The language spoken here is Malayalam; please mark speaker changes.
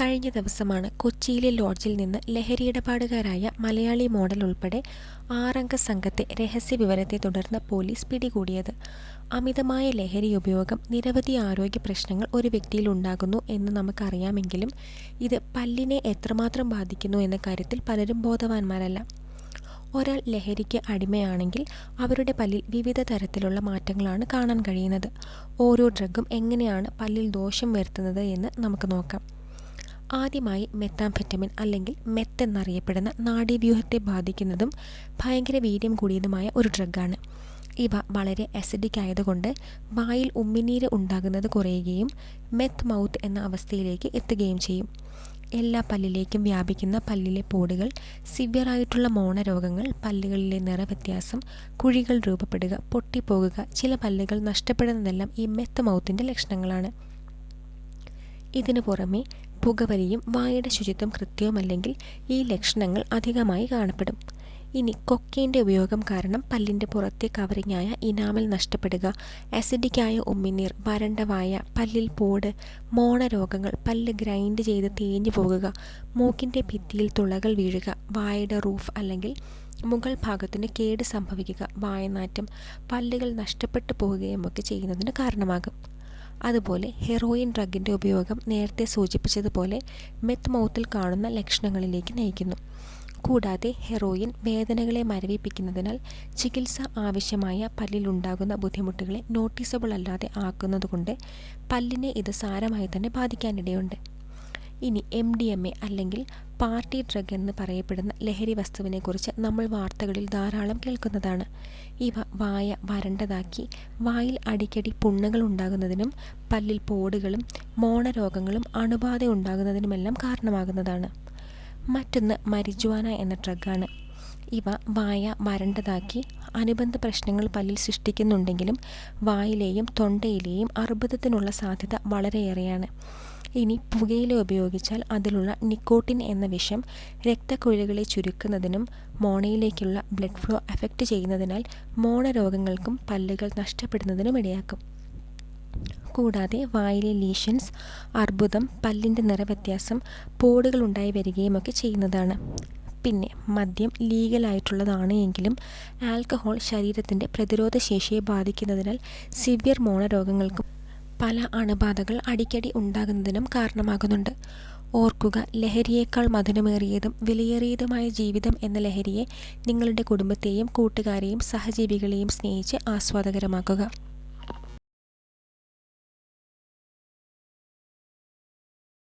Speaker 1: കഴിഞ്ഞ ദിവസമാണ് കൊച്ചിയിലെ ലോഡ്ജിൽ നിന്ന് ലഹരിയിടപാടുകാരായ മലയാളി മോഡൽ ഉൾപ്പെടെ ആറംഗ സംഘത്തെ രഹസ്യ വിവരത്തെ തുടർന്ന് പോലീസ് പിടികൂടിയത്. അമിതമായ ലഹരി ഉപയോഗം നിരവധി ആരോഗ്യ പ്രശ്നങ്ങൾ ഒരു വ്യക്തിയിൽ ഉണ്ടാകുന്നു എന്ന് നമുക്കറിയാമെങ്കിലും ഇത് പല്ലിനെ എത്രമാത്രം ബാധിക്കുന്നു എന്ന കാര്യത്തിൽ പലരും ബോധവാന്മാരല്ല. ഒരാൾ ലഹരിക്ക് അടിമയാണെങ്കിൽ അവരുടെ പല്ലിൽ വിവിധ തരത്തിലുള്ള മാറ്റങ്ങളാണ് കാണാൻ കഴിയുന്നത്. ഓരോ ഡ്രഗും എങ്ങനെയാണ് പല്ലിൽ ദോഷം വരുത്തുന്നത് എന്ന് നമുക്ക് നോക്കാം. ആദ്യമായി മെത്താംഫെറ്റമിൻ അല്ലെങ്കിൽ മെത്ത് എന്നറിയപ്പെടുന്ന നാഡീവ്യൂഹത്തെ ബാധിക്കുന്നതും ഭയങ്കര വീര്യം കൂടിയതുമായ ഒരു ഡ്രഗാണ്. ഇവ വളരെ അസിഡിക് ആയതുകൊണ്ട് വായിൽ ഉമ്മിനീര് ഉണ്ടാകുന്നത് കുറയുകയും മെത്ത് മൗത്ത് എന്ന അവസ്ഥയിലേക്ക് എത്തുകയും ചെയ്യും. എല്ലാ പല്ലിലേക്കും വ്യാപിക്കുന്ന പല്ലിലെ പോടുകൾ സിവിയറായിട്ടുള്ള മോണരോഗങ്ങൾ പല്ലുകളിലെ നിറവ്യത്യാസം കുഴികൾ രൂപപ്പെടുക പൊട്ടിപ്പോകുക ചില പല്ലുകൾ നഷ്ടപ്പെടുന്നതെല്ലാം ഈ മെത്ത് മൗത്തിന്റെ ലക്ഷണങ്ങളാണ്. ഇതിനു പുറമെ പുകവലിയും വായുടെ ശുചിത്വം കൃത്യവുമല്ലെങ്കിൽ ഈ ലക്ഷണങ്ങൾ അധികമായി കാണപ്പെടും. ഇനി കൊക്കേന്റെ ഉപയോഗം കാരണം പല്ലിന്റെ പുറത്തെ കവറിങ്ങായ ഇനാമൽ നഷ്ടപ്പെടുക അസിഡിക്കായ ഉമ്മിനീർ വരണ്ട വായ പല്ലിൽ പോട് മോണ രോഗങ്ങൾ പല്ല് ഗ്രൈൻഡ് ചെയ്ത് തേഞ്ഞു പോകുക മൂക്കിന്റെ ഭിത്തിയിൽ തുളകൾ വീഴുക വായയുടെ റൂഫ് അല്ലെങ്കിൽ മുകൾ ഭാഗത്തിന് കേട് സംഭവിക്കുക വായനാറ്റം പല്ലുകൾ നഷ്ടപ്പെട്ടു പോവുകയും ഒക്കെ ചെയ്യുന്നതിന് കാരണമാകും. അതുപോലെ ഹെറോയിൻ ഡ്രഗിന്റെ ഉപയോഗം നേരത്തെ സൂചിപ്പിച്ചതുപോലെ മെത്ത് മൗത്തിൽ കാണുന്ന ലക്ഷണങ്ങളിലേക്ക് നയിക്കുന്നു. കൂടാതെ ഹെറോയിൻ വേദനകളെ മരവിപ്പിക്കുന്നതിനാൽ ചികിത്സ ആവശ്യമായ പല്ലിലുണ്ടാകുന്ന ബുദ്ധിമുട്ടുകളെ നോട്ടീസബിൾ അല്ലാതെ ആക്കുന്നതുകൊണ്ട് പല്ലിനെ ഇത് സാരമായി തന്നെ ബാധിക്കാനിടയുണ്ട്. ഇനി എം ഡി എം എ അല്ലെങ്കിൽ പാർട്ടി ഡ്രഗ് എന്ന് പറയപ്പെടുന്ന ലഹരി വസ്തുവിനെക്കുറിച്ച് നമ്മൾ വാർത്തകളിൽ ധാരാളം കേൾക്കുന്നതാണ്. ഇവ വായ വരണ്ടതാക്കി വായിൽ അടിക്കടി പുണ്ണുകൾ ഉണ്ടാകുന്നതിനും പല്ലിൽ പോടുകളും മോണരോഗങ്ങളും അണുബാധ ഉണ്ടാകുന്നതിനുമെല്ലാം കാരണമാകുന്നതാണ്. മറ്റൊന്ന് മരിജുവാന എന്ന ഡ്രഗാണ്. ഇവ വായ വരണ്ടതാക്കി അനുബന്ധ പ്രശ്നങ്ങൾ പല്ലിൽ സൃഷ്ടിക്കുന്നുണ്ടെങ്കിലും വായിലെയും തൊണ്ടയിലെയും അർബുദത്തിനുള്ള സാധ്യത വളരെയേറെയാണ്. ഇനി പുകയില ഉപയോഗിച്ചാൽ അതിലുള്ള നിക്കോട്ടിൻ എന്ന വിഷം രക്തക്കുഴലുകളെ ചുരുക്കുന്നതിനും മോണയിലേക്കുള്ള ബ്ലഡ് ഫ്ലോ അഫക്റ്റ് ചെയ്യുന്നതിനാൽ മോണ രോഗങ്ങൾക്കും പല്ലുകൾ നഷ്ടപ്പെടുന്നതിനും ഇടയാക്കും. കൂടാതെ വായിലെ ലീഷൻസ് അർബുദം പല്ലിന്റെ നിറവ്യത്യാസം പോടുകൾ ഉണ്ടായി വരികയുമൊക്കെ ചെയ്യുന്നതാണ്. പിന്നെ മദ്യം ലീഗലായിട്ടുള്ളതാണ് എങ്കിലും ആൽക്കഹോൾ ശരീരത്തിന്റെ പ്രതിരോധ ശേഷിയെ ബാധിക്കുന്നതിനാൽ സിവിയർ മോണരോഗങ്ങൾക്കും പല അണുബാധകൾ അടിക്കടി ഉണ്ടാകുന്നതിനും കാരണമാകുന്നുണ്ട്. ഓർക്കുക ലഹരിയേക്കാൾ മധുരമേറിയതും വിലയേറിയതുമായ ജീവിതം എന്ന ലഹരിയെ നിങ്ങളുടെ കുടുംബത്തെയും കൂട്ടുകാരെയും സഹജീവികളെയും സ്നേഹിച്ച് ആസ്വാദകരമാക്കുക.